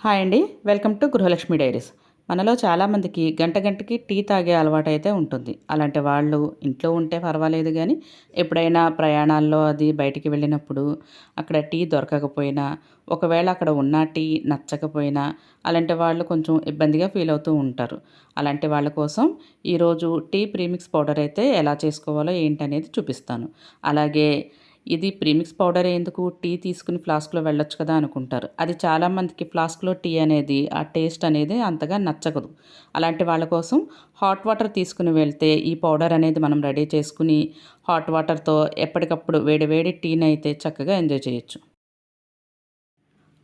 Hi అండి. Welcome to Gruhalakshmi diaries. మనలో చాలామందికి గంట గంటకి టీ తాగే అలవాటు అయితే ఉంటుంది. అలాంటి వాళ్ళు ఇంట్లో ఉంటే పర్వాలేదు కానీ ఎప్పుడైనా ప్రయాణాల్లో అది బయటికి వెళ్ళినప్పుడు అక్కడ టీ దొరకకపోయినా ఒకవేళ అక్కడ ఉన్న టీ నచ్చకపోయినా అలాంటి వాళ్ళు కొంచెం ఇబ్బందిగా ఫీల్ అవుతూ ఉంటారు. అలాంటి వాళ్ళ కోసం ఈరోజు టీ ప్రీమిక్స్ పౌడర్ అయితే ఎలా చేసుకోవాలో ఏంటనేది చూపిస్తాను. అలాగే ఇది ప్రీమిక్స్ పౌడర్ ఎందుకు? టీ తీసుకుని ఫ్లాస్క్లో వెళ్ళొచ్చు కదా అనుకుంటారు. అది చాలామందికి ఫ్లాస్క్లో టీ అనేది ఆ టేస్ట్ అనేది అంతగా నచ్చకదు. అలాంటి వాళ్ళ కోసం హాట్ వాటర్ తీసుకుని వెళ్తే ఈ పౌడర్ అనేది మనం రెడీ చేసుకుని హాట్ వాటర్తో ఎప్పటికప్పుడు వేడి వేడి టీని అయితే చక్కగా ఎంజాయ్ చేయొచ్చు.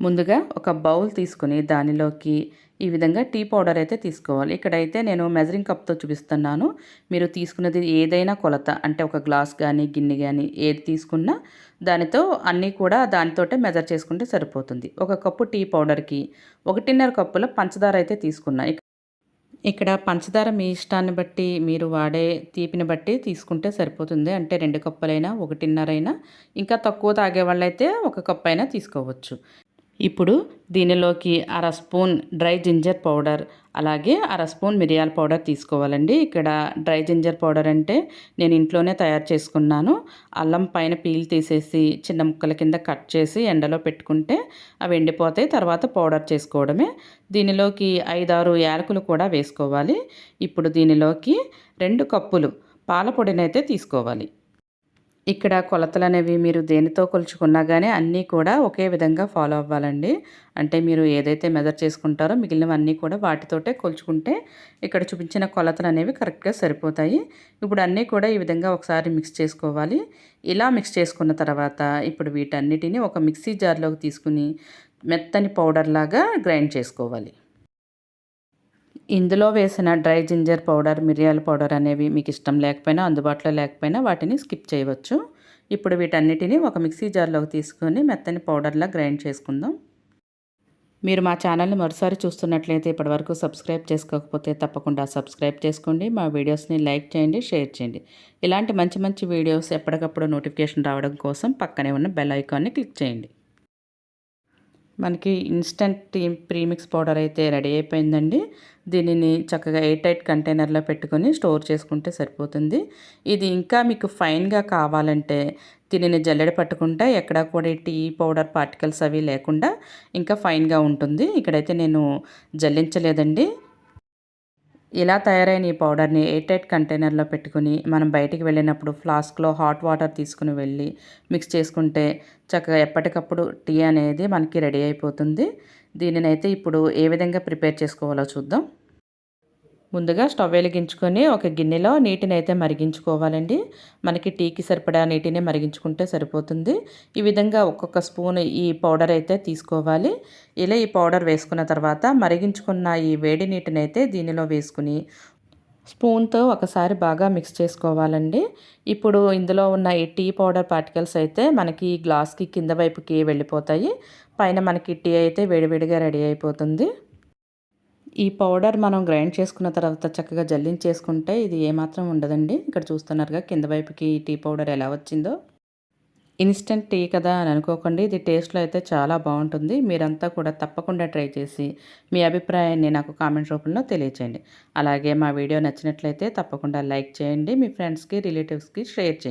ముందుగా ఒక బౌల్ తీసుకుని దానిలోకి ఈ విధంగా టీ పౌడర్ అయితే తీసుకోవాలి. ఇక్కడైతే నేను మెజరింగ్ కప్తో చూపిస్తున్నాను. మీరు తీసుకున్నది ఏదైనా కొలత అంటే ఒక గ్లాస్ కానీ గిన్నె కానీ ఏది తీసుకున్నా దానితో అన్నీ కూడా దానితోటే మెజర్ చేసుకుంటే సరిపోతుంది. ఒక కప్పు టీ పౌడర్కి ఒకటిన్నర కప్పుల పంచదార అయితే తీసుకున్నా. ఇక్కడ పంచదార మీ ఇష్టాన్ని బట్టి మీరు వాడే తీపిని బట్టి తీసుకుంటే సరిపోతుంది. అంటే రెండు కప్పులైనా ఒకటిన్నరైనా అయినా ఇంకా తక్కువ తాగే వాళ్ళైతే ఒక కప్పు అయినా తీసుకోవచ్చు. ఇప్పుడు దీనిలోకి అర స్పూన్ డ్రై జింజర్ పౌడర్ అలాగే అర స్పూన్ మిరియాల పౌడర్ తీసుకోవాలండి. ఇక్కడ డ్రై జింజర్ పౌడర్ అంటే నేను ఇంట్లోనే తయారు చేసుకున్నాను. అల్లం పైన పీల్ తీసేసి చిన్న ముక్కల కింద కట్ చేసి ఎండలో పెట్టుకుంటే అవి ఎండిపోతాయి. తర్వాత పౌడర్ చేసుకోవడమే. దీనిలోకి ఐదారు యాలకులు కూడా వేసుకోవాలి. ఇప్పుడు దీనిలోకి రెండు కప్పులు పాల పొడినైతే తీసుకోవాలి. ఇక్కడ కొలతలు అనేవి మీరు దేనితో కొలుచుకున్నా కానీ అన్నీ కూడా ఒకే విధంగా ఫాలో అవ్వాలండి. అంటే మీరు ఏదైతే మెజర్ చేసుకుంటారో మిగిలినవన్నీ కూడా వాటితోటే కొలుచుకుంటే ఇక్కడ చూపించిన కొలతలు అనేవి కరెక్ట్గా సరిపోతాయి. ఇప్పుడు అన్నీ కూడా ఈ విధంగా ఒకసారి మిక్స్ చేసుకోవాలి. ఇలా మిక్స్ చేసుకున్న తర్వాత ఇప్పుడు వీటన్నిటిని ఒక మిక్సీ జార్లోకి తీసుకుని మెత్తని పౌడర్ లాగా గ్రైండ్ చేసుకోవాలి. ఇందులో వేసిన డ్రై జింజర్ పౌడర్ మిరియాల పౌడర్ అనేవి మీకు ఇష్టం లేకపోయినా అందుబాటులో లేకపోయినా వాటిని స్కిప్ చేయవచ్చు. ఇప్పుడు వీటన్నిటిని ఒక మిక్సీ జార్లోకి తీసుకొని మెత్తని పౌడర్లా గ్రైండ్ చేసుకుందాం. మీరు మా ఛానల్ని మరోసారి చూస్తున్నట్లయితే ఇప్పటివరకు సబ్స్క్రైబ్ చేసుకోకపోతే తప్పకుండా సబ్స్క్రైబ్ చేసుకోండి. మా వీడియోస్ని లైక్ చేయండి షేర్ చేయండి. ఇలాంటి మంచి మంచి వీడియోస్ ఎప్పటికప్పుడు నోటిఫికేషన్ రావడం కోసం పక్కనే ఉన్న బెల్ ఐకాన్ని క్లిక్ చేయండి. మనకి ఇన్స్టెంట్ టీ ప్రీమిక్స్ పౌడర్ అయితే రెడీ అయిపోయిందండి. దీనిని చక్కగా ఎయిర్ టైట్ కంటైనర్లో పెట్టుకొని స్టోర్ చేసుకుంటే సరిపోతుంది. ఇది ఇంకా మీకు ఫైన్గా కావాలంటే దీనిని జల్లెడ పట్టుకుంటే ఎక్కడ కూడా టీ పౌడర్ పార్టికల్స్ అవి లేకుండా ఇంకా ఫైన్గా ఉంటుంది. ఇక్కడైతే నేను జల్లించలేదండి. ఇలా తయారైన ఈ పౌడర్ని ఎయిర్ టైట్ కంటైనర్లో పెట్టుకుని మనం బయటికి వెళ్ళినప్పుడు ఫ్లాస్క్లో హాట్ వాటర్ తీసుకుని వెళ్ళి మిక్స్ చేసుకుంటే చక్కగా ఎప్పటికప్పుడు టీ అనేది మనకి రెడీ అయిపోతుంది. దీనినైతే ఇప్పుడు ఏ విధంగా ప్రిపేర్ చేసుకోవాలో చూద్దాం. ముందుగా స్టవ్ వెలిగించుకొని ఒక గిన్నెలో నీటిని అయితే మరిగించుకోవాలండి. మనకి టీకి సరిపడా నీటిని మరిగించుకుంటే సరిపోతుంది. ఈ విధంగా ఒక్కొక్క స్పూన్ ఈ పౌడర్ అయితే తీసుకోవాలి. ఇలా ఈ పౌడర్ వేసుకున్న తర్వాత మరిగించుకున్న ఈ వేడి నీటిని అయితే దీనిలో వేసుకుని స్పూన్తో ఒకసారి బాగా మిక్స్ చేసుకోవాలండి. ఇప్పుడు ఇందులో ఉన్న ఈ టీ పౌడర్ పార్టికల్స్ అయితే మనకి గ్లాస్కి కింద వైపుకి వెళ్ళిపోతాయి. పైన మనకి టీ అయితే వేడివేడిగా రెడీ అయిపోతుంది. ఈ పౌడర్ మనం గ్రైండ్ చేసుకున్న తర్వాత చక్కగా జల్లించేసుకుంటే ఇది ఏమాత్రం ఉండదండి. ఇక్కడ చూస్తున్నారుగా కింద వైపుకి టీ పౌడర్ ఎలా వచ్చిందో. ఇన్స్టెంట్ టీ కదా అని అనుకోకండి ఇది టేస్ట్లో అయితే చాలా బాగుంటుంది. మీరంతా కూడా తప్పకుండా ట్రై చేసి మీ అభిప్రాయాన్ని నాకు కామెంట్ రూపంలో తెలియచేయండి. అలాగే మా వీడియో నచ్చినట్లయితే తప్పకుండా లైక్ చేయండి మీ ఫ్రెండ్స్కి రిలేటివ్స్కి షేర్ చేయండి.